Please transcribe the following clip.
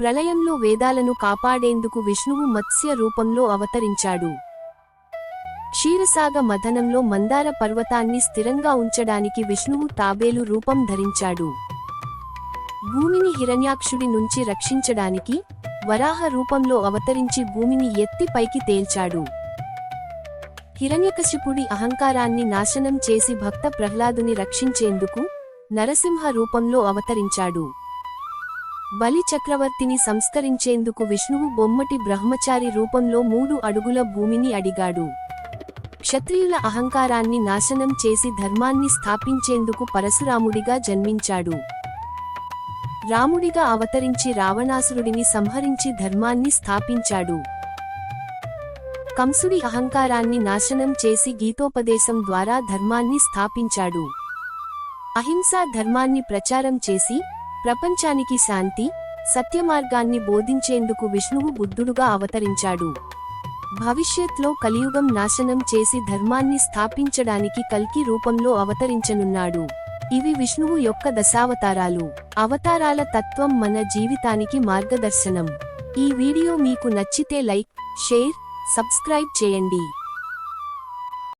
ప్రళయంలో వేదాలను కాపాడేందుకు విష్ణువు మత్స్య రూపంలో అవతరించాడు. క్షీరసాగ మథనంలో మందార పర్వతాన్ని స్థిరంగా ఉంచడానికి విష్ణువు తాబేలు రూపం ధరించాడు. భూమిని హిరణ్యాక్షుడి నుంచి రక్షించడానికి వరాహ రూపంలో అవతరించి భూమిని ఎత్తి పైకి తేల్చాడు. హిరణ్యకశిపుడి అహంకారాన్ని నాశనం చేసి భక్త ప్రహ్లాదుని రక్షించేందుకు నరసింహ రూపంలో అవతరించాడు. బలి చక్రవర్తిని సంస్కరించేందుకు విష్ణువు బొమ్మటి బ్రహ్మచారి రూపంలో మూడు అడుగుల భూమిని అడిగాడు. క్షత్రియుల అహంకారాన్ని నాశనం చేసి ధర్మాన్ని స్థాపించేందుకు పరశురాముడిగా జన్మించాడు. రాముడిగా అవతరించి రావణాసురుడిని సంహరించి ధర్మాన్ని స్థాపించాడు. కంసుడి అహంకారాన్ని నాశనం చేసి గీతోపదేశం ద్వారా ధర్మాన్ని స్థాపించాడు. అహింసా ధర్మాన్ని ప్రచారం చేసి ప్రపంచానికి శాంతి సత్యమార్గాన్ని బోధించేందుకు విష్ణువు బుద్ధుడుగా అవతరించాడు. భవిష్యత్లో కలియుగం నాశనం చేసి ధర్మాన్ని స్థాపించడానికి కల్కి రూపంలో అవతరించనున్నాడు. ఇవి విష్ణువు యొక్క దశావతారాలు. అవతారాల తత్వం మన జీవితానికి మార్గదర్శనం. ఈ వీడియో మీకు నచ్చితే లైక్ షేర్ సబ్స్క్రైబ్ చేయండి.